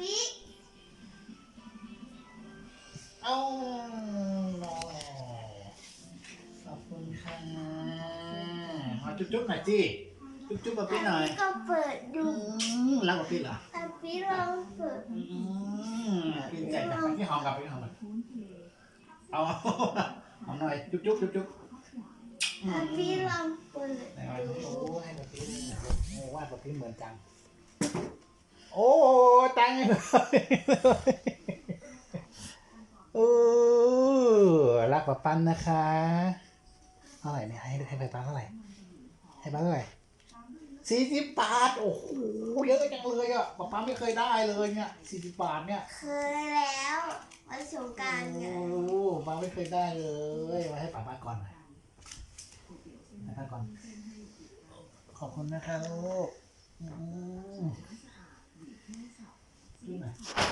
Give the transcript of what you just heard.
ป๊าปี้เอาขอบคุณค่ะมาจุ๊บๆหน่อยสิจุ๊บๆป๊าปี้หน่อยก็เปิดอืดูมรักป๊าปี้เหรอป๊าปี้ลองเปิดอืมดีใจจังพี่หอมกับพี่หอมหน่อยเอาหอมหน่อยจุ๊บจุ๊บจุ๊บจุ๊บอืป๊ามปี้ลองเปิดไหนๆโอ้ให้ป๊าปี้เลยโอ้วาดป๊าปี้เหมือนจังโอ้ ตังค์เลยเออรักป๊าปันนะคะเท่าไหร่เนี่ยให้ให้ป๊าปันเท่าไหร่ให้ป๊าเท่าไหร่สี่สิบบาท โอ้โหเยอะจังเลยอะป๊าปันไม่เคยได้เลยเนี่ยสี่สิบบาทเนี่ยเคยแล้ววันสงกรารไงโอ้ป้าไม่เคยได้เลยมาให้ป้าป้าก่อนหน่อยให้ป้าก่อน ขอบคุณนะคะลูกอืมดูหน่อยอืม Yeah.